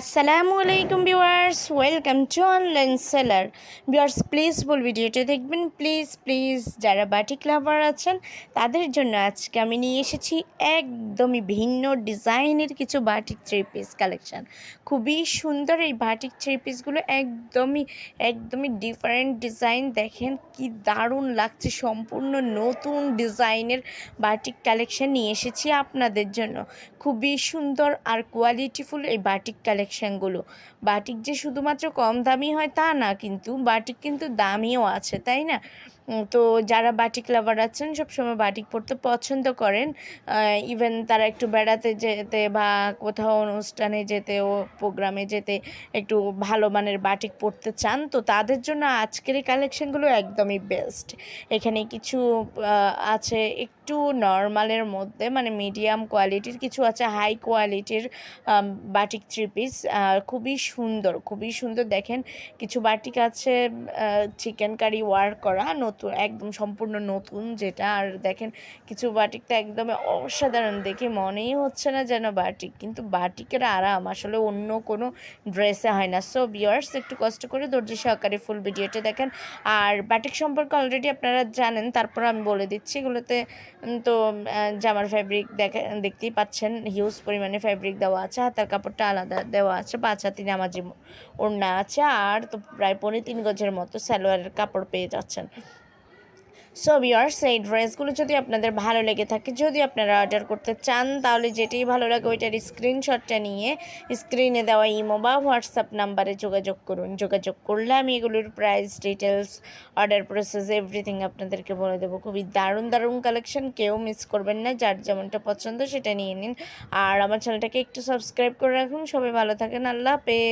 আসসালামু আলাইকুম viewers, welcome to online seller viewers please বল ভিডিওটা দেখবেন। প্লিজ প্লিজ যারা বাটিক লাভার আছেন, তাদের জন্য আজকে আমি নিয়ে এসেছি একদমই ভিন্ন ডিজাইনের কিছু বাটিক থ্রি পিস কালেকশান খুবই সুন্দর এই বাটিক থ্রি পিসগুলো একদমই একদমই ডিফারেন্ট ডিজাইন দেখেন কি দারুণ লাগছে, সম্পূর্ণ নতুন ডিজাইনের বাটিক কালেকশান নিয়ে এসেছি আপনাদের জন্য। খুবই সুন্দর আর কোয়ালিটিফুল এই বাটিক কালেকশানগুলো বাটিক যে শুধুমাত্র কম দামি হয় তা না, কিন্তু বাটিক কিন্তু দামিও আছে, তাই না? তো যারা বাটিক লাভার আছেন, সবসময় বাটিক পরতে পছন্দ করেন। ইভেন তারা একটু বেড়াতে যেতে বা কোথাও অনুষ্ঠানে যেতে ও প্রোগ্রামে যেতে একটু ভালো মানের বাটিক পরতে চান, তো তাদের জন্য আজকের এই কালেকশানগুলো একদমই বেস্ট এখানে কিছু আছে একটু নর্মালের মধ্যে মানে মিডিয়াম কোয়ালিটির কিছু আছে হাই কোয়ালিটির বাটিক থ্রি পিস খুবই সুন্দর খুবই সুন্দর। দেখেন, কিছু বাটিক আছে চিকেন কারি ওয়ার্ক করা, নতুন, একদম সম্পূর্ণ নতুন যেটা। আর দেখেন, কিছু বাটিক তো একদম অসাধারণ, দেখে মনেই হচ্ছে না যেন বাটিক। কিন্তু বাটিকের আরাম আসলে অন্য কোনো ড্রেসে হয় না। সো বিয়ার্স একটু কষ্ট করে ধৈর্য সহকারে ফুল ভিডিওটা দেখেন। আর বাটিক সম্পর্কে অলরেডি আপনারা জানেন, তারপর আমি বলে দিচ্ছি। এগুলোতে তো জামার ফ্যাব্রিক দেখা, দেখতেই পাচ্ছেন হিউজ পরিমাণে ফ্যাব্রিক দেওয়া আছে। হাতার কাপড়টা আলাদা দেওয়া আছে, পাঁচ হাতি নামাজি ওড়না আছে, আর তো প্রায় পনেরো তিন গজের মতো সালোয়ারের কাপড় পেয়ে যাচ্ছেন। সো ভিওয়ার্স এই ড্রেসগুলো যদি আপনাদের ভালো লেগে থাকে, যদি আপনারা অর্ডার করতে চান, তাহলে যেটাই ভালো লাগে ওইটার স্ক্রিনশটটা নিয়ে স্ক্রিনে দেওয়া ইমো বা হোয়াটসঅ্যাপ নাম্বারে যোগাযোগ করুন। যোগাযোগ করলে আমি এগুলোর price details order process everything আপনাদেরকে বলে দেবো। খুবই দারুণ দারুণ কালেকশন কেউ মিস করবেন না। যার যেমনটা পছন্দ সেটা নিয়ে নিন। আর আমার চ্যানেলটাকে একটু সাবস্ক্রাইব করে রাখুন। সবাই ভালো থাকেন। আল্লাহ হাফেজ।